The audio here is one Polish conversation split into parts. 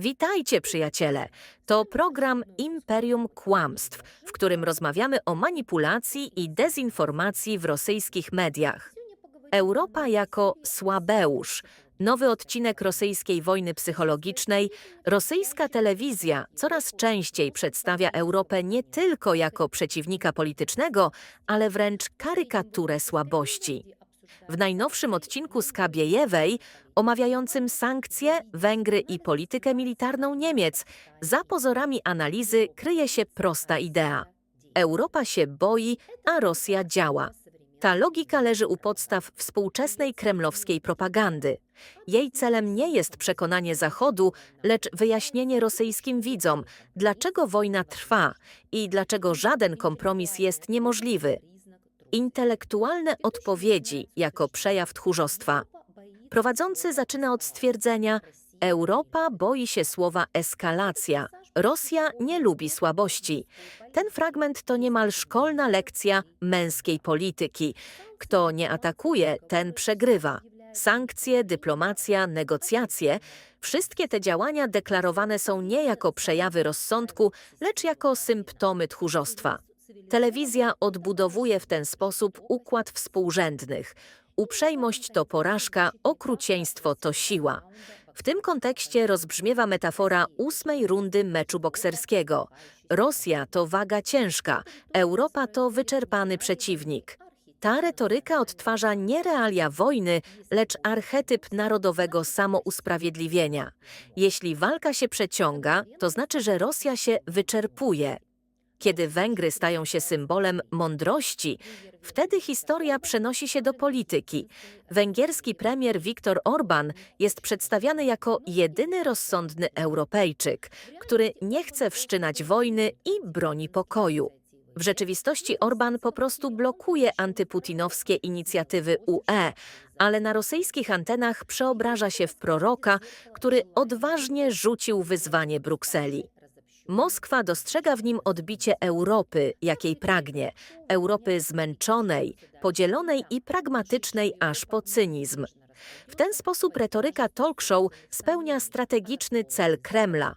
Witajcie, przyjaciele! To program Imperium Kłamstw, w którym rozmawiamy o manipulacji i dezinformacji w rosyjskich mediach. Europa jako słabeusz. Nowy odcinek rosyjskiej wojny psychologicznej. Rosyjska telewizja coraz częściej przedstawia Europę nie tylko jako przeciwnika politycznego, ale wręcz karykaturę słabości. W najnowszym odcinku Skabiejewej, omawiającym sankcje, Węgry i politykę militarną Niemiec, za pozorami analizy kryje się prosta idea. Europa się boi, a Rosja działa. Ta logika leży u podstaw współczesnej kremlowskiej propagandy. Jej celem nie jest przekonanie Zachodu, lecz wyjaśnienie rosyjskim widzom, dlaczego wojna trwa i dlaczego żaden kompromis jest niemożliwy. Intelektualne odpowiedzi jako przejaw tchórzostwa. Prowadzący zaczyna od stwierdzenia: Europa boi się słowa eskalacja. Rosja nie lubi słabości. Ten fragment to niemal szkolna lekcja męskiej polityki. Kto nie atakuje, ten przegrywa. Sankcje, dyplomacja, negocjacje wszystkie te działania deklarowane są nie jako przejawy rozsądku, lecz jako symptomy tchórzostwa. Telewizja odbudowuje w ten sposób układ współrzędnych. Uprzejmość to porażka, okrucieństwo to siła. W tym kontekście rozbrzmiewa metafora ósmej rundy meczu bokserskiego. Rosja to waga ciężka, Europa to wyczerpany przeciwnik. Ta retoryka odtwarza nie realia wojny, lecz archetyp narodowego samousprawiedliwienia. Jeśli walka się przeciąga, to znaczy, że Rosja się wyczerpuje. Kiedy Węgry stają się symbolem mądrości, wtedy historia przenosi się do polityki. Węgierski premier Viktor Orban jest przedstawiany jako jedyny rozsądny Europejczyk, który nie chce wszczynać wojny i broni pokoju. W rzeczywistości Orban po prostu blokuje antyputinowskie inicjatywy UE, ale na rosyjskich antenach przeobraża się w proroka, który odważnie rzucił wyzwanie Brukseli. Moskwa dostrzega w nim odbicie Europy, jakiej pragnie Europy zmęczonej, podzielonej i pragmatycznej aż po cynizm. W ten sposób retoryka talk show spełnia strategiczny cel Kremla.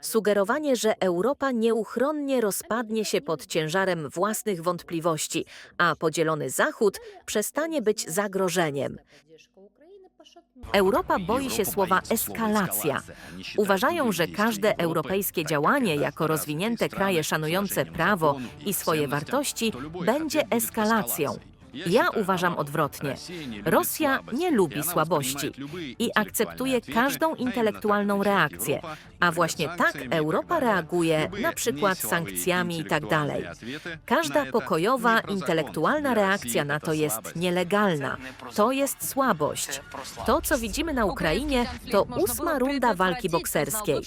Sugerowanie, że Europa nieuchronnie rozpadnie się pod ciężarem własnych wątpliwości, a podzielony Zachód przestanie być zagrożeniem. Europa boi się słowa eskalacja. Uważają, że każde europejskie działanie jako rozwinięte kraje szanujące prawo i swoje wartości będzie eskalacją. Ja uważam odwrotnie. Rosja nie lubi słabości i akceptuje każdą intelektualną reakcję, a właśnie tak Europa reaguje, na przykład sankcjami i tak dalej. Każda pokojowa, intelektualna reakcja na to jest nielegalna. To jest słabość. To, co widzimy na Ukrainie, to ósma runda walki bokserskiej.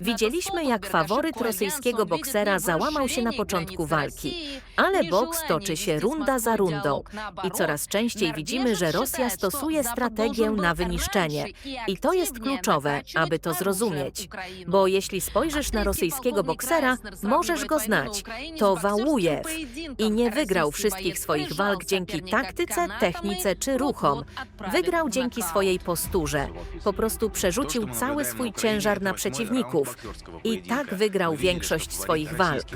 Widzieliśmy, jak faworyt rosyjskiego boksera załamał się na początku walki, ale boks toczy się runda za rundą. I coraz częściej widzimy, że Rosja stosuje strategię na wyniszczenie. I to jest kluczowe, aby to zrozumieć. Bo jeśli spojrzysz na rosyjskiego boksera, możesz go znać. To Wałujew. I nie wygrał wszystkich swoich walk dzięki taktyce, technice czy ruchom. Wygrał dzięki swojej posturze. Po prostu przerzucił cały swój ciężar na przeciwników. I tak wygrał większość swoich walk.